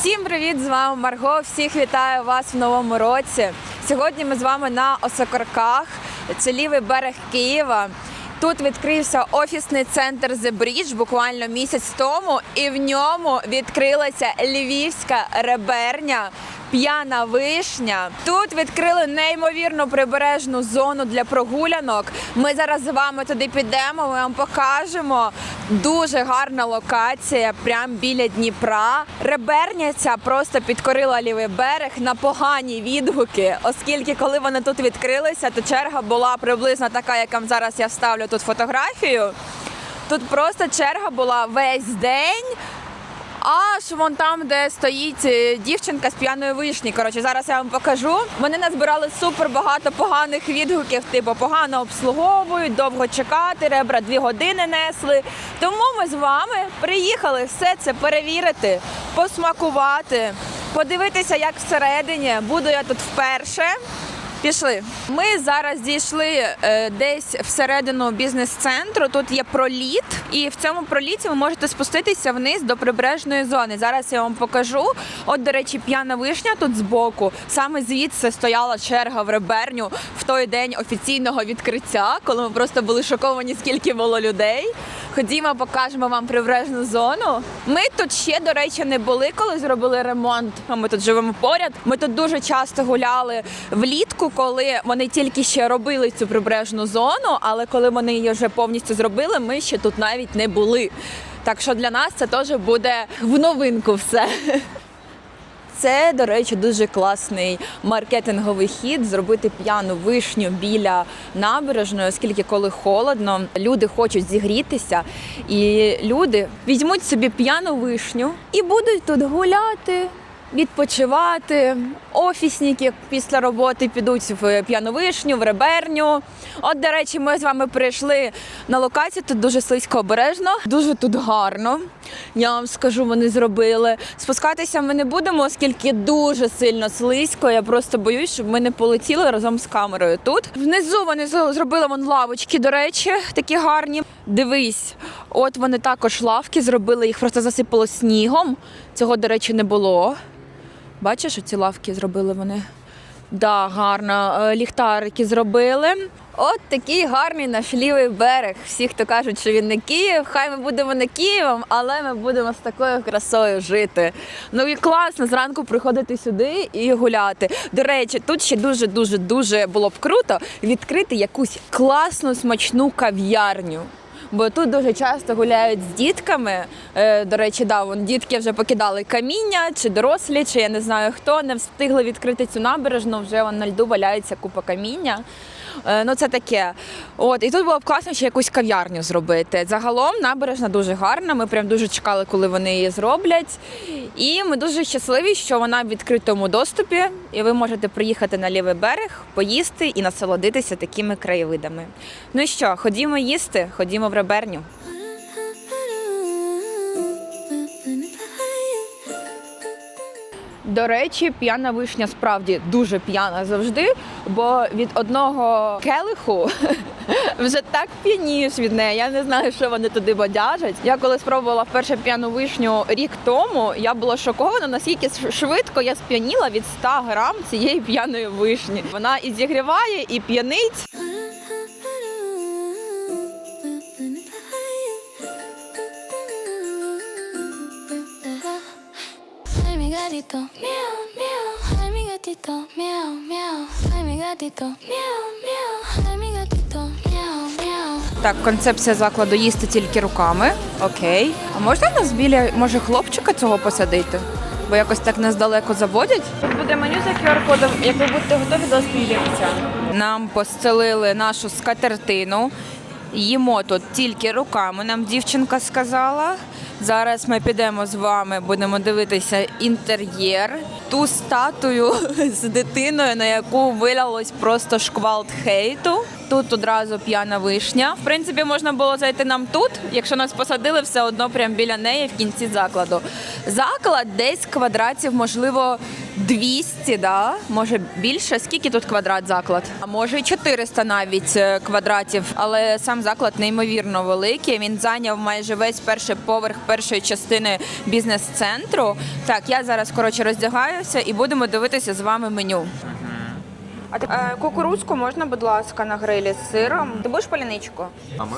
Всім привіт! З вами Марго. Всіх вітаю вас в новому році. Сьогодні ми з вами на Осокорках. Це лівий берег Києва. Тут відкрився офісний центр The Bridge буквально місяць тому, і в ньому відкрилася львівська реберня. П'яна вишня. Тут відкрили неймовірну прибережну зону для прогулянок. Ми зараз з вами туди підемо. Ми вам покажемо. Дуже гарна локація, прямо біля Дніпра. Реберня ця просто підкорила лівий берег на погані відгуки, оскільки коли вони тут відкрилися, то черга була приблизно така, як зараз я вставлю тут фотографію. Тут просто черга була весь день. Аж вон там, де стоїть е, дівчинка з п'яної вишні. Коротше, зараз я вам покажу. Вони назбирали супер багато поганих відгуків, типу погано обслуговують, довго чекати, ребра дві години несли. Тому ми з вами приїхали все це перевірити, посмакувати, подивитися, як всередині. Буду я тут вперше. Пішли. Ми зараз дійшли е, десь всередину бізнес-центру. Тут є проліт, і в цьому проліті ви можете спуститися вниз до прибережної зони. Зараз я вам покажу. От, до речі, п'яна вишня тут збоку. Саме звідси стояла черга в реберню в той день офіційного відкриття, коли ми просто були шоковані, скільки було людей. Ходімо, покажемо вам прибережну зону. Ми тут ще, до речі, не були, коли зробили ремонт. Ми тут живемо поряд. Ми тут дуже часто гуляли влітку, коли вони тільки ще робили цю прибережну зону, але коли вони її вже повністю зробили, ми ще тут навіть не були. Так що для нас це теж буде в новинку все. Це, до речі, дуже класний маркетинговий хід зробити п'яну вишню біля набережної, оскільки коли холодно, люди хочуть зігрітися, і люди візьмуть собі п'яну вишню і будуть тут гуляти. Відпочивати, офісники після роботи підуть в п'яну вишню, в реберню. От, до речі, ми з вами прийшли на локацію. Тут дуже слизько обережно, дуже тут гарно. Я вам скажу, вони зробили. Спускатися ми не будемо, оскільки дуже сильно слизько. Я просто боюсь, щоб ми не полетіли разом з камерою тут. Внизу вони зробили вон лавочки, до речі, такі гарні. Дивись, от вони також лавки зробили, їх просто засипало снігом. Цього, до речі, не було. Бачиш, ці лавки зробили вони. Да, гарно. Е, Ліхтарики зробили. От такий гарний наш лівий берег. Всі, хто кажуть, що він не Київ, хай ми будемо не Києвом, але ми будемо з такою красою жити. Ну і класно зранку приходити сюди і гуляти. До речі, тут ще дуже дуже дуже було б круто відкрити якусь класну смачну кав'ярню. Бо тут дуже часто гуляють з дітками. Е, до речі, да, вон дітки вже покидали каміння, чи дорослі, чи я не знаю хто, не встигли відкрити цю набережну, вже вон на льду валяється купа каміння. Е, ну це таке. От, і тут було б класно ще якусь кав'ярню зробити. Загалом набережна дуже гарна. Ми прям дуже чекали, коли вони її зроблять. І ми дуже щасливі, що вона в відкритому доступі, і ви можете приїхати на лівий берег, поїсти і насолодитися такими краєвидами. Ну що, ходімо їсти, ходімо в реберню. До речі, п'яна вишня справді дуже п'яна завжди, бо від одного келиху вже так п'янієш від неї. Я не знаю, що вони туди бодяжать. Я коли спробувала вперше п'яну вишню рік тому, я була шокована, наскільки швидко я сп'яніла від 100 грам цієї п'яної вишні. Вона і зігріває, і п'янить. Gatito, miau, miau. Ay, mi gatito, miau, miau. Ay, mi gatito, miau, miau. Ay, mi gatito, miau, miau. Так, концепція закладу їсти тільки руками. Окей. А можна нас біля може хлопчика цього посадити? Бо якось так нас далеко заводять. Тут буде меню за QR-кодом, як ви будете готові до спілівця. Нам постелили нашу скатертину. Їмо тут тільки руками, нам дівчинка сказала. Зараз ми підемо з вами, будемо дивитися інтер'єр. Ту статую з дитиною, на яку вилялось просто шквалт хейту. Тут одразу п'яна вишня. В принципі, можна було зайти нам тут, якщо нас посадили все одно прямо біля неї в кінці закладу. Заклад десь квадратів, можливо, 200, да? може більше. Скільки тут квадрат заклад? А може і 400 навіть е, квадратів. Але сам заклад неймовірно великий. Він зайняв майже весь перший поверх першої частини бізнес-центру. Так, я зараз коротше роздягаюся і будемо дивитися з вами меню. А е, кукурузку можна, будь ласка, на грилі з сиром. Ти будеш поляничку? А ми?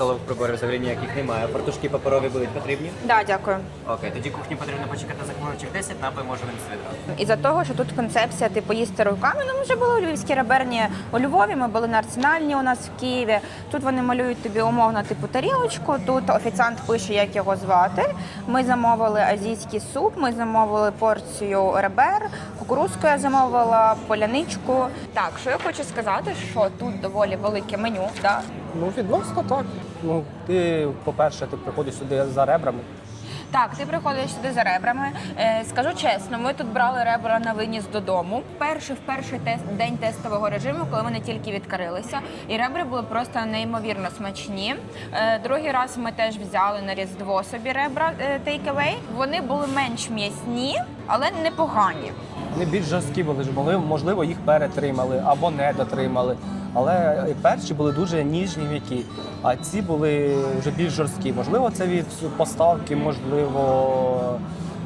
Столових приборів взагалі ніяких немає. Фартушки паперові будуть потрібні. Да, дякую. Окей, тоді кухні потрібно почекати за хвилиночок 10, напій може винести відразу. Із-за того, що тут концепція типу їсти руками. Ну, ми вже були у львівській реберні у Львові. Ми були на арсенальні у нас в Києві. Тут вони малюють тобі умовно типу тарілочку. Тут офіціант пише, як його звати. Ми замовили азійський суп. Ми замовили порцію ребер. Кукурузку я замовила, поляничку. Так, що я хочу сказати, що тут доволі велике меню. Да? Ну, відносно так. Ну, ти, по-перше, ти приходиш сюди за ребрами. Так, ти приходиш сюди за ребрами. Е, скажу чесно, ми тут брали ребра на виніс додому. Перший в перший тест день тестового режиму, коли вони тільки відкрилися, і ребра були просто неймовірно смачні. Е, другий раз ми теж взяли на різдво собі ребра е, take-away. Вони були менш м'ясні, але непогані. Вони більш жорсткі були, можливо, їх перетримали або не дотримали. Але перші були дуже ніжні м'які, а ці були вже більш жорсткі. Можливо, це від поставки, можливо,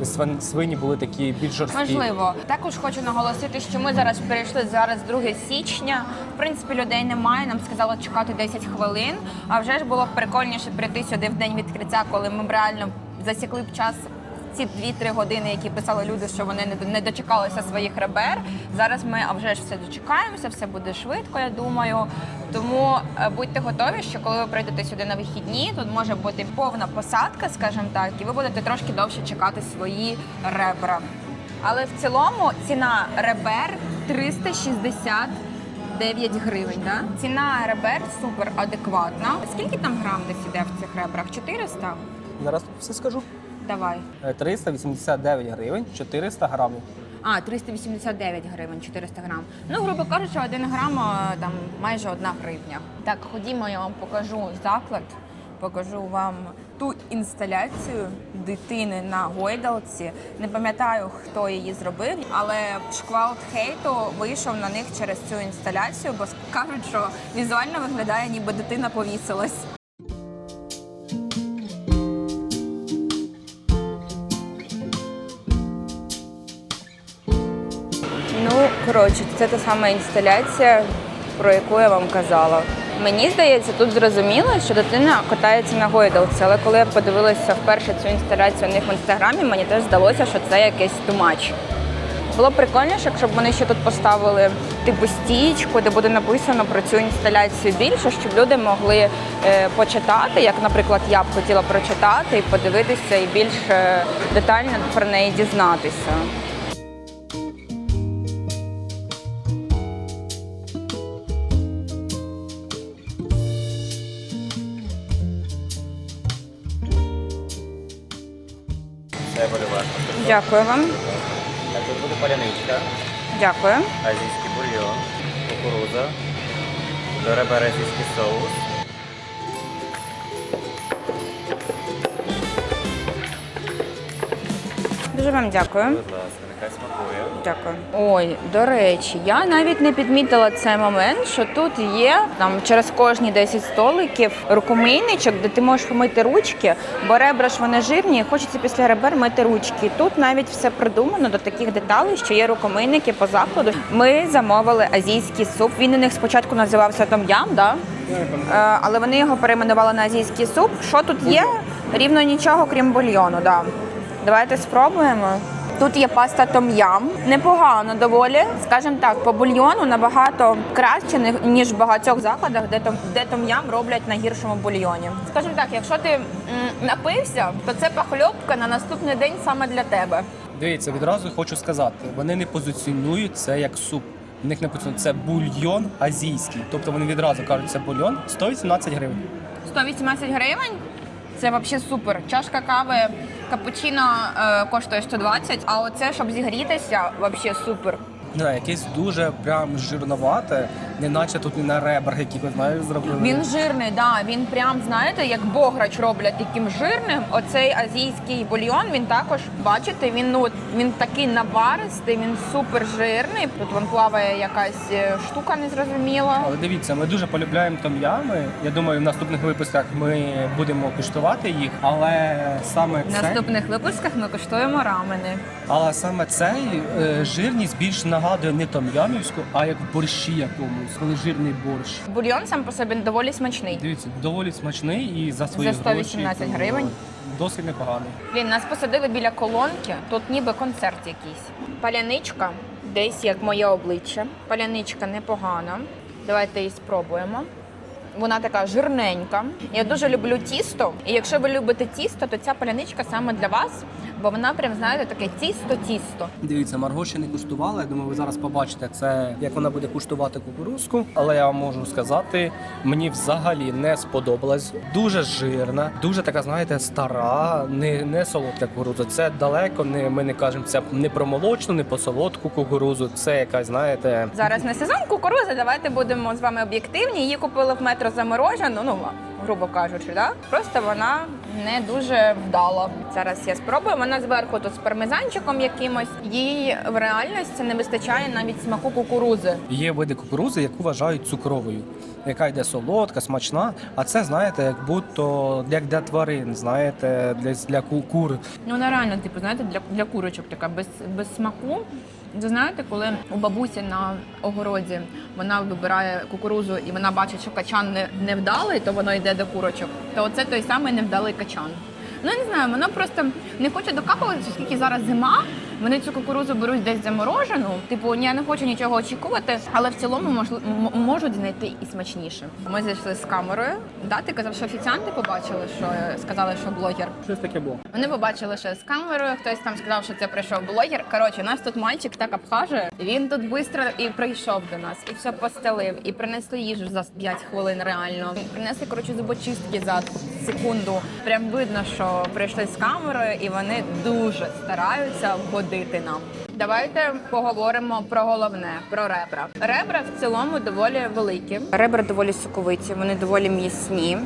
свин- свині були такі більш жорсткі. Можливо, також хочу наголосити, що ми зараз перейшли зараз 2 січня. В принципі, людей немає. Нам сказали чекати 10 хвилин. А вже ж було прикольніше прийти сюди в день відкриття, коли ми б реально засікли б час. Ці 2-3 години, які писали люди, що вони не- не дочекалися своїх ребер. Зараз ми а вже ж все дочекаємося, все буде швидко, я думаю. Тому е, будьте готові, що коли ви прийдете сюди на вихідні, тут може бути повна посадка, скажімо так, і ви будете трошки довше чекати свої ребра. Але в цілому ціна ребер 369 гривень. Да? Ціна ребер супер адекватна. Скільки там грам десь іде в цих ребрах? 400? Зараз все скажу. Давай. Е, 389 гривень, 400 грамів. А, 389 гривень, 400 грам. Ну, грубо кажучи, 1 грам а, там майже 1 гривня. Так, ходімо, я вам покажу заклад, покажу вам ту інсталяцію дитини на гойдалці. Не пам'ятаю, хто її зробив, але шквал хейту вийшов на них через цю інсталяцію, бо кажуть, що візуально виглядає, ніби дитина повісилась. Коротше, це та сама інсталяція, про яку я вам казала. Мені здається, тут зрозуміло, що дитина катається на гойдалці, але коли я подивилася вперше цю інсталяцію у них в інстаграмі, мені теж здалося, що це якийсь тумач. Було б прикольніше, якщо б вони ще тут поставили типу стічку, де буде написано про цю інсталяцію більше, щоб люди могли е, почитати, як, наприклад, я б хотіла прочитати і подивитися і більш детально про неї дізнатися. Дякую вам. А тут буде паляничка, Дякую. азійський бульйон, кукуруза, дореберезійський ребер соус. Дуже вам дякую. Будь ласка, смакує. Дякую. Ой, до речі, я навіть не підмітила цей момент, що тут є там через кожні 10 столиків рукомийничок, де ти можеш помити ручки, бо ребра ж вони жирні, і хочеться після ребер мити ручки. Тут навіть все придумано до таких деталей, що є рукомийники по закладу. Ми замовили азійський суп. Він у них спочатку називався том-ям, да? Е, але вони його перейменували на азійський суп. Що тут є? Рівно нічого, крім бульйону. Да. Давайте спробуємо. Тут є паста том-ям. Непогано доволі. Скажімо так, по бульйону набагато краще, ніж в багатьох закладах, де том, де том-ям роблять на гіршому бульйоні. Скажімо так, якщо ти м, напився, то це похльопка на наступний день саме для тебе. Дивіться, відразу хочу сказати, вони не позиціонують це як суп. В них не позиціонують, це бульйон азійський. Тобто вони відразу кажуть, це бульйон 118 гривень. 118 гривень. Це взагалі супер. Чашка кави капучино е, коштує 120, а оце, щоб зігрітися, взагалі супер. Знаю, якесь дуже прям жирновате, неначе тут не на ребрах, які ви знаєте, зробили. Він жирний, да. Він прям, знаєте, як бограч роблять таким жирним. Оцей азійський бульйон, він також, бачите, він ну він такий наваристий, він супер жирний. Тут вон плаває якась е, штука незрозуміла. Але дивіться, ми дуже полюбляємо том'ями. Я думаю, в наступних випусках ми будемо куштувати їх. Але саме В наступних випусках ми коштуємо рамени. але саме цей е, жирність більш нагадує не том'ямівську, а як борщі якомусь, коли жирний борщ. Бульйон сам по собі доволі смачний. Дивіться, доволі смачний і за свої За 118 гроші, гривень. Досить непоганий. Блін, нас посадили біля колонки. Тут ніби концерт якийсь. Паляничка, десь як моє обличчя. Паляничка непогана. Давайте її спробуємо. Вона така жирненька. Я дуже люблю тісто. І якщо ви любите тісто, то ця паляничка саме для вас, бо вона прям знаєте таке тісто-тісто. Дивіться, Марго ще не куштувала. Я думаю, ви зараз побачите це, як вона буде куштувати кукурузку. Але я вам можу сказати, мені взагалі не сподобалась. Дуже жирна, дуже така, знаєте, стара, не, не солодка кукуруза. Це далеко не ми не кажемо це не про молочну, не про солодку кукурузу. Це якась, знаєте, Зараз не сезон кукурузи. Давайте будемо з вами об'єктивні. Її купили в метро заморожену, ну грубо кажучи, да? просто вона не дуже вдала. Зараз я спробую. Вона зверху тут з пармезанчиком якимось. Їй в реальності не вистачає навіть смаку кукурузи. Є види кукурузи, яку вважають цукровою, яка йде солодка, смачна. А це знаєте, як будто як для тварин, знаєте, для, для кур. Ну вона реально, типу, знаєте, для, для курочок така без, без смаку. Ви знаєте, коли у бабусі на огороді вона вибирає кукурузу і вона бачить, що качан не, невдалий, то воно йде до курочок. То це той самий невдалий качан. Ну я не знаю, воно просто не хоче докапуватися, оскільки зараз зима. Вони цю кукурузу беруть десь заморожену. Типу, я не хочу нічого очікувати, але в цілому можли- можуть знайти і смачніше. Ми зайшли з камерою. Да, ти казав, що офіціанти побачили, що е, сказали, що блогер. Щось таке було. Вони побачили, що з камерою. Хтось там сказав, що це прийшов блогер. Коротше, нас тут мальчик так обхажує. Він тут швидко і прийшов до нас, і все постелив, і принесли їжу за 5 хвилин. Реально принесли коротше зубочистки за секунду. Прям видно, що прийшли з камерою, і вони дуже стараються вгодити нам. Давайте поговоримо про головне про ребра. Ребра в цілому доволі великі. Ребра доволі соковиті, вони доволі м'ясні.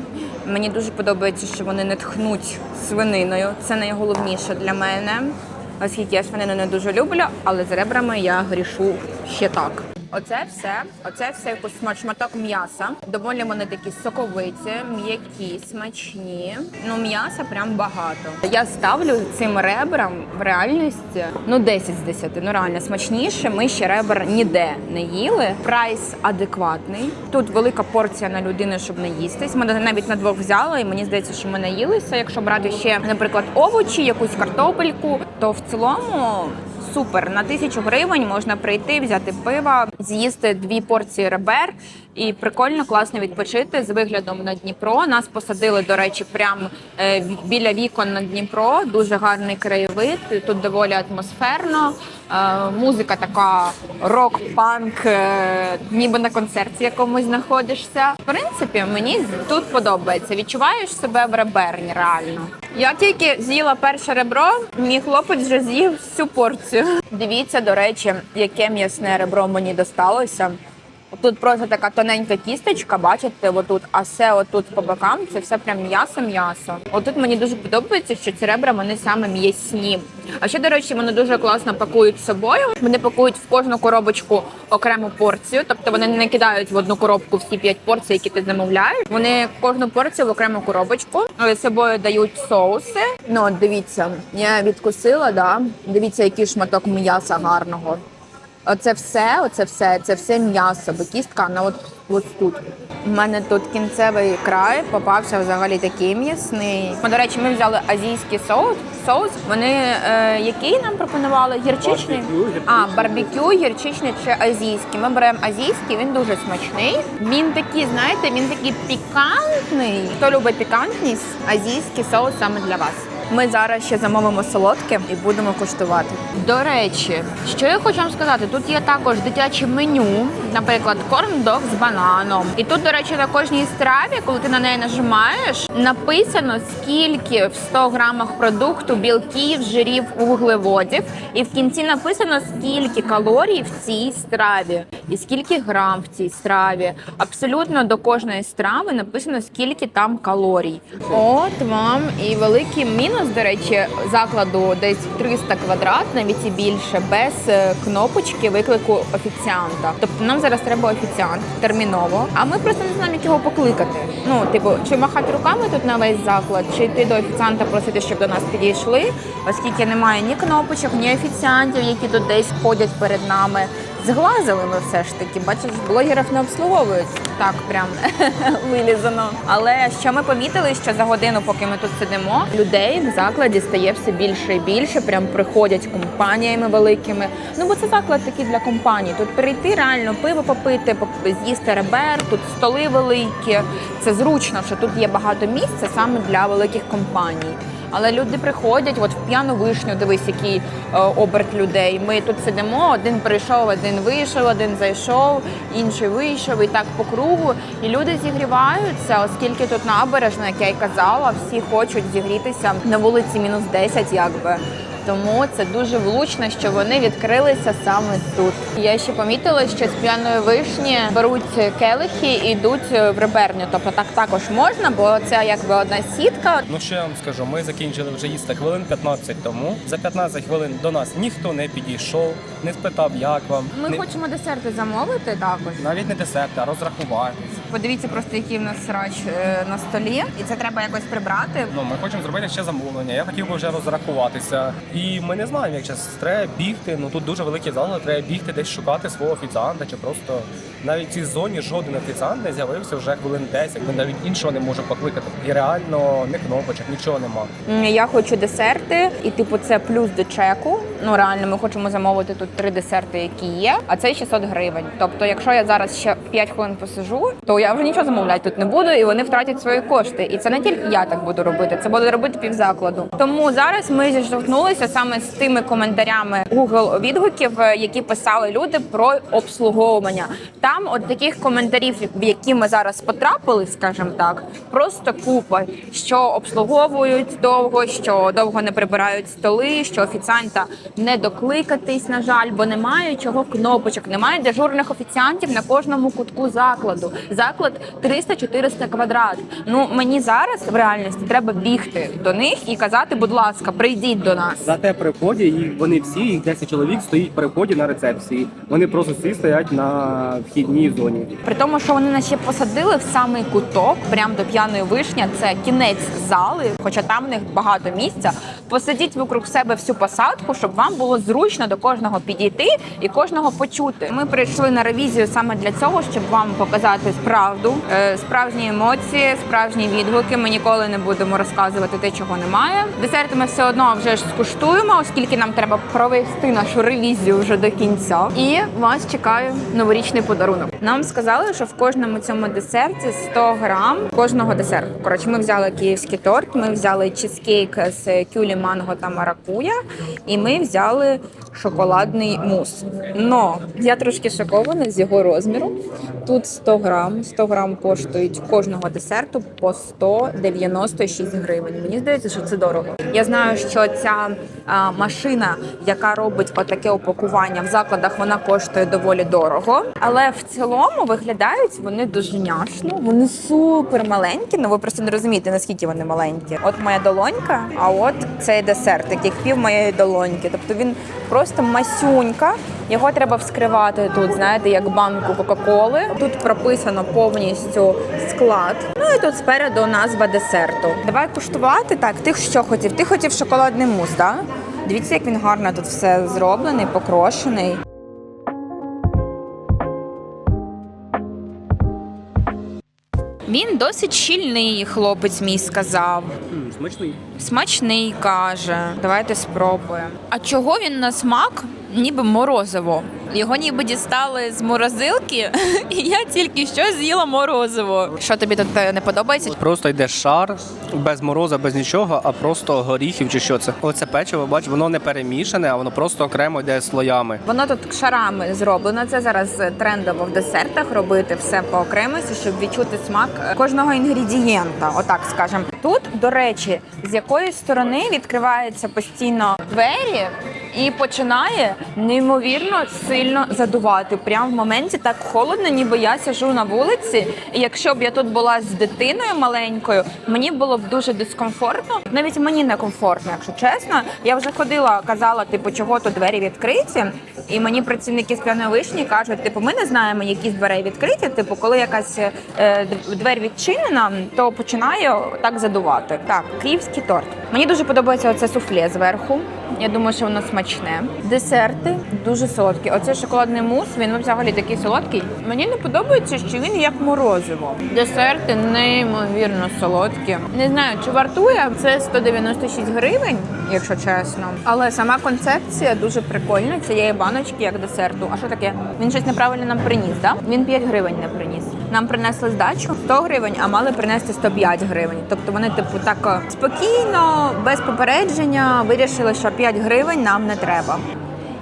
Мені дуже подобається, що вони не тхнуть свининою. Це найголовніше для мене, оскільки я свинину не дуже люблю, але з ребрами я грішу ще так. Оце все, оце все смак- шматок м'яса. Доволі вони такі соковиті, м'які, смачні. Ну, м'яса прям багато. Я ставлю цим ребрам в реальності ну 10 з 10. Ну реально смачніше. Ми ще ребер ніде не їли. Прайс адекватний. Тут велика порція на людину, щоб не їстись. Ми навіть на двох взяли, і мені здається, що ми наїлися. Якщо брати ще, наприклад, овочі, якусь картопельку, то в цілому Супер, на тисячу гривень можна прийти, взяти пива, з'їсти дві порції ребер і прикольно, класно відпочити з виглядом на Дніпро. Нас посадили, до речі, прямо е, біля вікон на Дніпро. Дуже гарний краєвид. Тут доволі атмосферно. Музика така рок-панк, е, ніби на концерті якомусь знаходишся. В принципі, мені тут подобається. Відчуваєш себе в реберні реально. Я тільки з'їла перше ребро, мій хлопець вже з'їв всю порцію. Дивіться, до речі, яке м'ясне ребро мені досталося. Тут просто така тоненька кісточка, бачите, отут, а все отут по бокам це все прям м'ясо-м'ясо. Отут мені дуже подобається, що ці ребра вони саме м'ясні. А ще, до речі, вони дуже класно пакують з собою. Вони пакують в кожну коробочку окрему порцію, тобто вони не кидають в одну коробку всі п'ять порцій, які ти замовляєш. Вони кожну порцію в окрему коробочку з собою дають соуси. Ну, дивіться, я відкусила, да. Дивіться, який шматок м'яса гарного. Оце все, оце все, це все м'ясо, бо кістка на от, от тут. У мене тут кінцевий край попався взагалі такий м'ясний. До речі, ми взяли азійський соус. Соус. Вони е, який нам пропонували? Гірчичний? А, барбекю, гірчичний чи азійський. Ми беремо азійський, він дуже смачний. Він такий, знаєте, він такий пікантний. Хто любить пікантність, азійський соус саме для вас. Ми зараз ще замовимо солодке і будемо куштувати. До речі, що я хочу вам сказати, тут є також дитяче меню, наприклад, корн-дог з бананом. І тут, до речі, на кожній страві, коли ти на неї нажимаєш, написано скільки в 100 грамах продукту білків, жирів, вуглеводів. І в кінці написано скільки калорій в цій страві і скільки грам в цій страві. Абсолютно до кожної страви написано скільки там калорій. От вам і великий мінус, до речі, закладу десь 300 квадрат, навіть і більше, без е, кнопочки виклику офіціанта. Тобто нам зараз треба офіціант терміново, а ми просто не знаємо, як його покликати. Ну, типу, чи махати руками тут на весь заклад, чи йти до офіціанта просити, щоб до нас підійшли, оскільки немає ні кнопочок, ні офіціантів, які тут десь ходять перед нами. Зглазили ми все ж таки. Бачиш, блогерів не обслуговують так прям вилізано. Але що ми помітили, що за годину, поки ми тут сидимо, людей в закладі стає все більше і більше. Прям приходять компаніями великими. Ну бо це заклад такий для компаній. Тут прийти реально пиво попити, поп- з'їсти ребер, тут столи великі. Це зручно, що тут є багато місця саме для великих компаній. Але люди приходять, от в п'яну вишню, дивись, який е, оберт людей. Ми тут сидимо, один прийшов, один вийшов, один зайшов, інший вийшов, і так по кругу. І люди зігріваються, оскільки тут набережна, як я й казала, всі хочуть зігрітися на вулиці мінус 10, якби. Тому це дуже влучно, що вони відкрилися саме тут. Я ще помітила, що з п'яної вишні беруть келихи і йдуть в реберню. Тобто так також можна, бо це якби одна сітка. Ну що я вам скажу, ми закінчили вже їсти хвилин 15 тому. За 15 хвилин до нас ніхто не підійшов, не спитав, як вам. Ми Не- хочемо десерти замовити також. Навіть не десерт, а розрахуватись. Подивіться просто, який в нас срач е, на столі, і це треба якось прибрати. Ну, ми хочемо зробити ще замовлення. Я хотів би вже розрахуватися. І ми не знаємо, як зараз треба бігти. Ну тут дуже великий зал, треба бігти десь шукати свого офіціанта, чи просто навіть в цій зоні жоден офіціант не з'явився вже хвилин 10, Ми навіть іншого не можемо покликати. І реально не кнопочок, нічого нема. М, Я хочу десерти, і типу це плюс до чеку. Ну реально, ми хочемо замовити тут три десерти, які є, а це 600 гривень. Тобто, якщо я зараз ще 5 хвилин посижу, то я вже нічого замовляти тут не буду, і вони втратять свої кошти. І це не тільки я так буду робити, це буде робити півзакладу. Тому зараз ми зіштовхнулися саме з тими коментарями Google відгуків, е, які писали люди про обслуговування. Там от таких коментарів, в які ми зараз потрапили, скажімо так, просто купа, що обслуговують довго, що довго не прибирають столи, що офіціанта не докликатись, на жаль, бо немає чого кнопочок, немає дежурних офіціантів на кожному кутку закладу. Заклад 300-400 квадрат. Ну мені зараз в реальності треба бігти до них і казати, будь ласка, прийдіть до нас. Зате при вході і вони всі, їх 10 чоловік стоїть при вході на рецепції. Вони просто всі стоять на вхідній зоні. При тому, що вони нас ще посадили в самий куток, прямо до п'яної вишні. Це кінець зали, хоча там в них багато місця. Посадіть вокруг себе всю посадку, щоб вам було зручно до кожного підійти і кожного почути. Ми прийшли на ревізію саме для цього, щоб вам показати правду, е, справжні емоції, справжні відгуки. Ми ніколи не будемо розказувати те, чого немає. Десерти ми все одно вже ж скуштуємо, оскільки нам треба провести нашу ревізію вже до кінця. І вас чекає новорічний подарунок. Нам сказали, що в кожному цьому десерті 100 грам кожного десерту. Коротше, ми взяли київський торт, ми взяли чизкейк з кюлі, манго та маракуя, і ми взяли шоколадний мус. Но я трошки шокована з його розміру. Тут 100 грам. 100 грам коштують кожного десерту по 196 гривень. Мені здається, що це дорого. Я знаю, що ця а, машина, яка робить отаке упакування в закладах, вона коштує доволі дорого. Але в цілому виглядають вони дуже няшно. Вони супер маленькі. Ну ви просто не розумієте, наскільки вони маленькі. От моя долонька, а от цей десерт, як пів моєї долоньки. Тобто він просто масюнька. Його треба вскривати тут, знаєте, як банку Кока-Коли. Тут прописано повністю склад. Ну і тут спереду назва десерту. Давай куштувати так. Ти що хотів? Ти хотів шоколадний мус, так? Дивіться, як він гарно тут все зроблений, покрошений. Він досить щільний, хлопець мій сказав. Смачний. Смачний каже. Давайте спробуємо. А чого він на смак? Ніби морозиво. Його ніби дістали з морозилки, і я тільки що з'їла морозиво. Що тобі тут е, не подобається? Просто йде шар без мороза, без нічого, а просто горіхів чи що це. Оце печиво, бач, воно не перемішане, а воно просто окремо йде слоями. Воно тут шарами зроблено. Це зараз трендово в десертах робити все по окремості, щоб відчути смак кожного інгредієнта. Отак скажемо. Тут, до речі, з якої сторони відкриваються постійно двері. І починає неймовірно сильно задувати. Прямо в моменті так холодно, ніби я сижу на вулиці. І якщо б я тут була з дитиною маленькою, мені було б дуже дискомфортно. Навіть мені не комфортно, якщо чесно. Я вже ходила, казала, типу, чого тут двері відкриті. І мені працівники з п'яної вишні кажуть, типу, ми не знаємо, які з дверей відкриті. Типу, коли якась е, двері відчинена, то починає так задувати. Так, київський торт. Мені дуже подобається оце суфле зверху. Я думаю, що воно смачне. Десерти дуже солодкі. Оцей шоколадний мус, він взагалі такий солодкий. Мені не подобається, що він як морозиво. Десерти неймовірно солодкі. Не знаю, чи вартує це 196 гривень, якщо чесно. Але сама концепція дуже прикольна цієї баночки як десерту. А що таке? Він щось неправильно нам приніс, да? Він 5 гривень не приніс. Нам принесли здачу 100 гривень, а мали принести 105 гривень. Тобто вони, типу, так е, спокійно, без попередження вирішили, що 5 гривень нам не треба.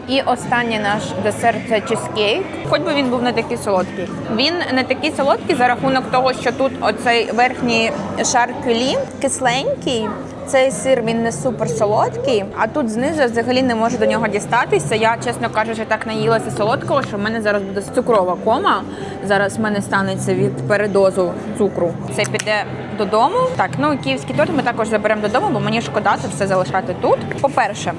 І останній наш десерт це чизкейк. Хоч би він був не такий солодкий. Він не такий солодкий за рахунок того, що тут оцей верхній шар кюлі кисленький. Цей сир він не супер солодкий, а тут знизу я взагалі не можу до нього дістатися. Я, чесно кажучи, так наїлася солодкого, що в мене зараз буде цукрова кома. Зараз в мене станеться від передозу цукру. Це піде додому. Так, ну київський торт ми також заберемо додому, бо мені шкода це все залишати тут. По-перше,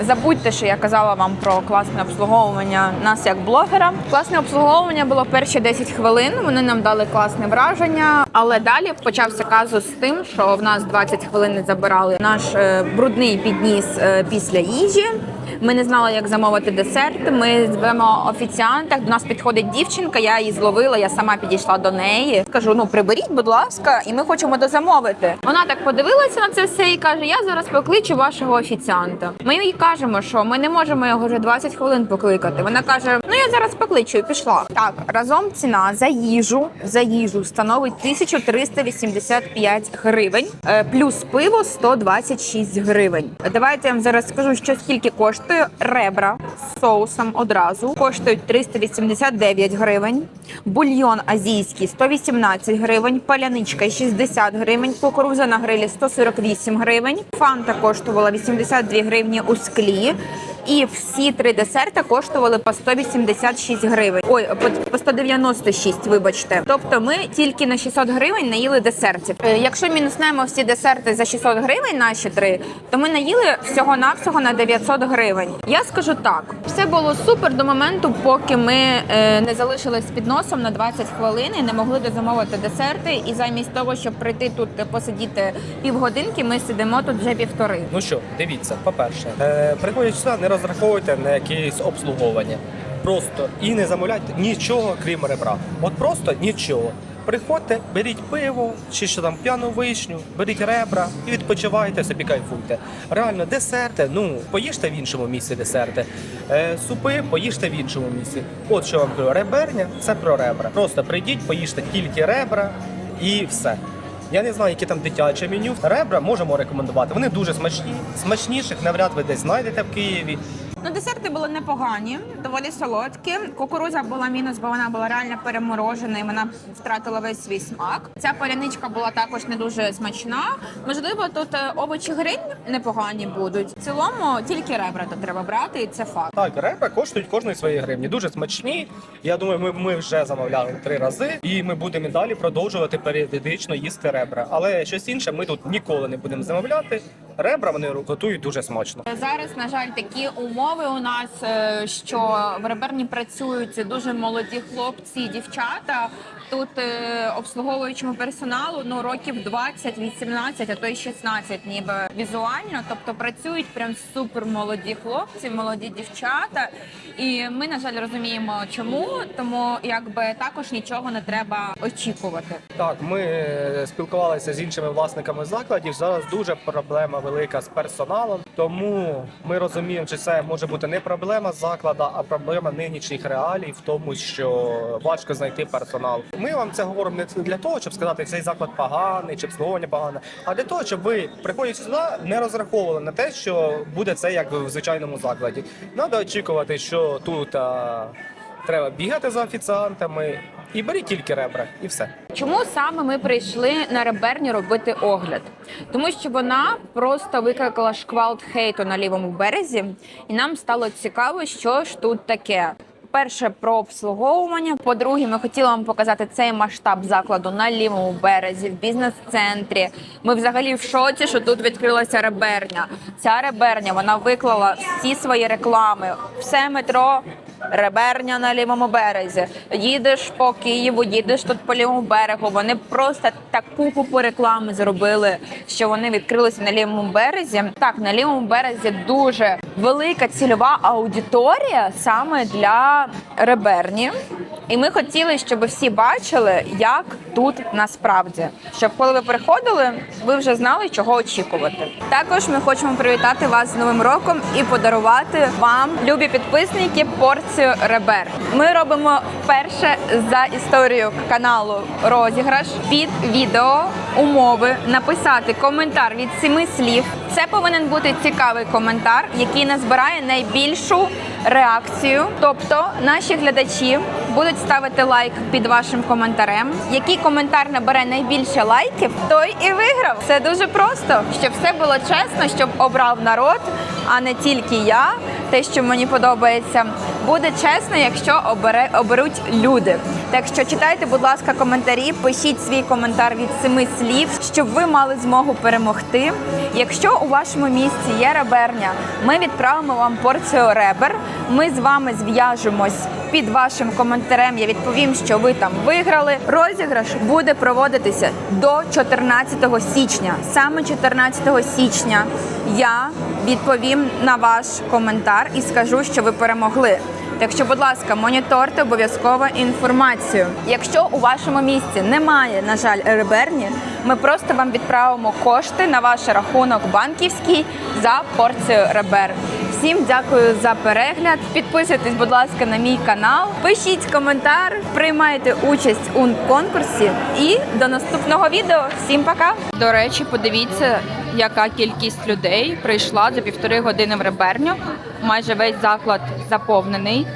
забудьте, що я казала вам про класне обслуговування нас як блогера. Класне обслуговування було перші 10 хвилин. Вони нам дали класне враження, але далі почався казус з тим, що в нас 20 хвилин не забирали наш е, брудний підніс е, після їжі. Ми не знали, як замовити десерт. Ми звемо офіціанта. До нас підходить дівчинка. Я її зловила. Я сама підійшла до неї. Кажу: ну приберіть, будь ласка, і ми хочемо дозамовити. Вона так подивилася на це все і каже: Я зараз покличу вашого офіціанта. Ми їй кажемо, що ми не можемо його вже 20 хвилин покликати. Вона каже: Ну я зараз покличу і пішла. Так, разом ціна за їжу за їжу становить 1385 гривень, е, плюс пиво 126 гривень. Давайте я вам зараз скажу, що скільки коштує ребра з соусом одразу. Коштують 389 гривень, бульйон азійський 118 гривень, паляничка 60 гривень, кукуруза на грилі 148 гривень, фанта коштувала 82 гривні у склі. І всі три десерти коштували по 186 гривень. Ой, по, по 196, вибачте. Тобто ми тільки на 600 гривень наїли десертів. Е, Якщо мінуснемо всі десерти за 600 гривень, наші три, то ми наїли всього навсього на 900 гривень. Я скажу так: все було супер до моменту, поки ми е, не залишились під носом на 20 хвилин і не могли дозамовити десерти. І замість того, щоб прийти тут посидіти півгодинки, ми сидимо тут вже півтори. Ну що, дивіться, по-перше, е, приходячи сюди, не розраховуйте на якесь обслуговування. Просто і не замовляйте нічого, крім ребра. От просто нічого. Приходьте, беріть пиво чи що там п'яну вишню, беріть ребра і відпочивайте, собі кайфуйте. Реально, десерти, ну поїжте в іншому місці десерти. Е, супи поїжте в іншому місці. От що вам кажу, реберня це про ребра. Просто прийдіть, поїжте тільки ребра і все. Я не знаю, яке там дитяче меню. Ребра можемо рекомендувати. Вони дуже смачні. Смачніших навряд ви десь знайдете в Києві. Ну, десерти були непогані, доволі солодкі. Кукуруза була мінус, бо вона була реально переморожена і вона втратила весь свій смак. Ця паляничка була також не дуже смачна. Можливо, тут е, овочі гриль непогані будуть. В цілому тільки ребра тут треба брати, і це факт. Так, ребра коштують кожної своєї гривні. Дуже смачні. Я думаю, ми, ми вже замовляли три рази, і ми будемо далі продовжувати періодично їсти ребра. Але щось інше ми тут ніколи не будемо замовляти. Ребра вони готують дуже смачно. Зараз, на жаль, такі умови у нас, е, що в реберні працюють дуже молоді хлопці, дівчата. Тут е, обслуговуючому персоналу ну років 20, 18, а то й 16 ніби візуально. Тобто працюють прям супер молоді хлопці, молоді дівчата. І ми, на жаль, розуміємо, чому, тому якби також нічого не треба очікувати. Так, ми е, спілкувалися з іншими власниками закладів. Зараз дуже проблема велика. Велика з персоналом. Тому ми розуміємо, що це може бути не проблема закладу, а проблема нинішніх реалій в тому, що важко знайти персонал. Ми вам це говоримо не для того, щоб сказати, цей заклад поганий чи обслуговування погане, а для того, щоб ви приходячи сюди, не розраховували на те, що буде це як в звичайному закладі. Надо очікувати, що тут треба бігати за офіціантами і беріть тільки ребра, і все. Чому саме ми прийшли на реберню робити огляд? Тому що вона просто викликала шквал хейту на лівому березі, і нам стало цікаво, що ж тут таке. Перше про обслуговування. По-друге, ми хотіли вам показати цей масштаб закладу на лівому березі, в бізнес-центрі. Ми взагалі в шоці, що тут відкрилася реберня. Ця реберня вона виклала всі свої реклами, все метро. Реберня на лівому березі. Їдеш по Києву, їдеш тут по лівому берегу. Вони просто таку купу реклами зробили, що вони відкрилися на лівому березі. Так, на лівому березі дуже велика цільова аудиторія саме для реберні. І ми хотіли, щоб всі бачили, як тут насправді, щоб коли ви приходили, ви вже знали, чого очікувати. Також ми хочемо привітати вас з новим роком і подарувати вам, любі підписники, порцію ребер. Ми робимо вперше за історію каналу розіграш під відео умови написати коментар від семи слів. Це повинен бути цікавий коментар, який назбирає найбільшу реакцію. Тобто наші глядачі будуть ставити лайк під вашим коментарем. Який коментар набере найбільше лайків, той і виграв. Це дуже просто, щоб все було чесно, щоб обрав народ, а не тільки я. Те, що мені подобається, буде чесно, якщо обере оберуть люди. Так що читайте, будь ласка, коментарі, пишіть свій коментар від семи слів, щоб ви мали змогу перемогти. Якщо у вашому місці є реберня, ми відправимо вам порцію ребер. Ми з вами зв'яжемось під вашим коментарем. Я відповім, що ви там виграли. Розіграш буде проводитися до 14 січня. Саме 14 січня я відповім на ваш коментар і скажу, що ви перемогли. Так що, будь ласка, моніторте обов'язково інформацію. Якщо у вашому місці немає, на жаль, реберні, ми просто вам відправимо кошти на ваш рахунок банківський за порцію ребер. Всім дякую за перегляд. Підписуйтесь, будь ласка, на мій канал. Пишіть коментар, приймайте участь у конкурсі. І до наступного відео. Всім пока! До речі, подивіться, яка кількість людей прийшла за півтори години в реберню. Майже весь заклад заповнений.